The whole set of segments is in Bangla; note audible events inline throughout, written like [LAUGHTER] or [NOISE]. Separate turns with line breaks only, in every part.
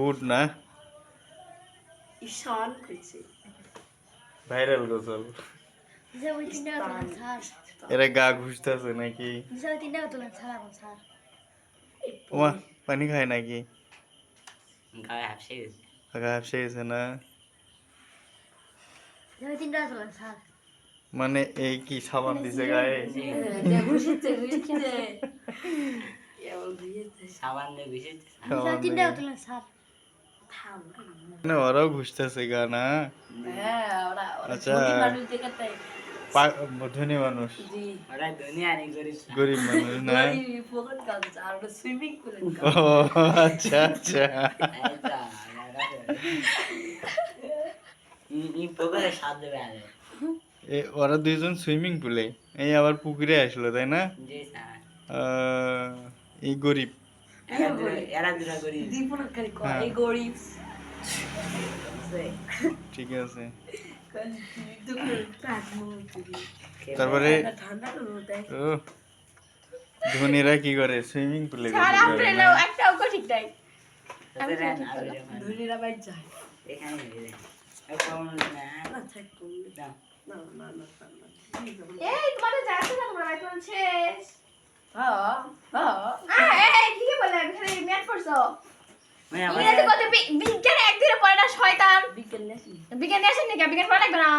গুড না?
ঈশান করেছে
ভাইরাল
স্যার
এরা গা ঘুষতেছে নাকি? ওমা পানি খায় নাকি? গা গেছে। না? মানে এই কি সাবান দিছে গায়ে?
ঘুষিতে [LAUGHS]
সাবান দিয়ে
মানে ওরাও ঘুষতেছে গা না
হ্যাঁ
আচ্ছা।
ধনী মানুষ
গরিব
মানুষ না? ও আচ্ছা আচ্ছা।
ওরা
দুইজন সুইমিং পুলে এই আবার পুকুরে আসলো তাই না? আহ, এই গরিব।
দীপন খালি কয়
হ্যাঁ।
গরিব
ঠিক আছে তারপরে ধনীরা কি করে সুইমিং পুলে
ঠিক নাই।
ধনীরা যায়
এখানে এই যে। এই কমন না।
না থাক করলে
দাও।
না না না না না
এই তোমাদের যাচ্ছে না তোমরা শেষ
হ্যাঁ হ্যাঁ
আহ, এই কি কি বলে এখানে
মানে
ইংরেজি কত বিজ্ঞান একদিনে পড়ে না শয়তান।
বিকেল নেছি
বিজ্ঞান আসেন নাকি বিজ্ঞান পড়া লাগবে না।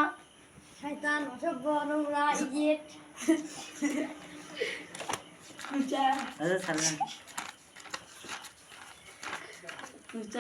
শয়তান অসভ্য নোংরা ইডিয়েট
আচ্ছা।
পূজা